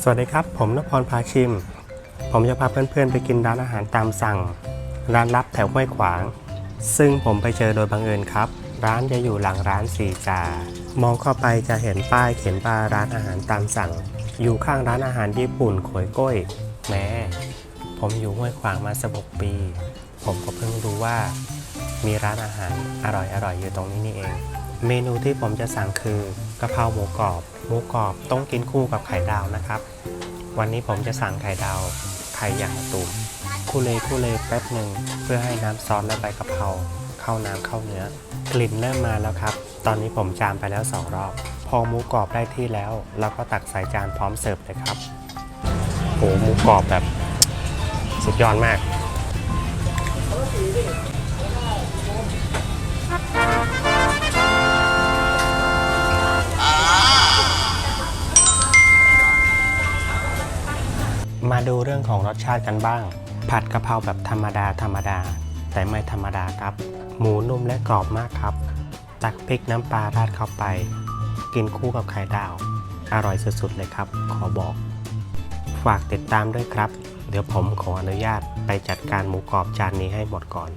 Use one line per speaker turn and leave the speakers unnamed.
สวัสดีครับ ผมนพรพาชิม ผมจะพาเพื่อนๆไปกินร้านอาหารตามสั่ง ร้านลับแถวห้วยขวาง ซึ่งผมไปเจอโดยบังเอิญครับ ร้านจะอยู่หลังร้านสีจา มองเข้าไปจะเห็นป้ายเขียนว่าร้านอาหารตามสั่ง อยู่ข้างร้านอาหารญี่ปุ่นโขยก้อยแม้ผมอยู่ห้วยขวางมาสบหกปี ผมก็เพิ่งรู้ว่า มีร้านอาหารอร่อยๆอยู่ตรงนี้นี่เอง เมนูที่ผมจะสั่งคือกะเพราหมูกรอบ หมูกรอบต้องกินคู่กับไข่ดาวนะครับ วันนี้ผมจะสั่งไข่ดาวไข่ยางมะตูมคู่เลคู่เลแป๊บหนึ่งเพื่อให้น้ำซอสและใบกะเพราเข้าน้ำเข้าเนื้อ กลิ่นเริ่มมาแล้วครับ ตอนนี้ผมจามไปแล้วสองรอบ พอหมูกรอบได้ที่แล้ว เราก็ตักใส่จานพร้อมเสิร์ฟเลยครับโหหมูกรอบแบบสุดยอดมาก มาดูเรื่องของรสชาติกันบ้าง ผัดกะเพราแบบธรรมดาธรรมดา แต่ไม่ธรรมดาครับ หมูนุ่มและกรอบมากครับ ตักพริกน้ำปลาราดเข้าไป กินคู่กับไข่ดาว อร่อยสุดๆเลยครับ ขอบอก ฝากติดตามด้วยครับ เดี๋ยวผมขออนุญาตไปจัดการหมูกรอบจานนี้ให้หมดก่อน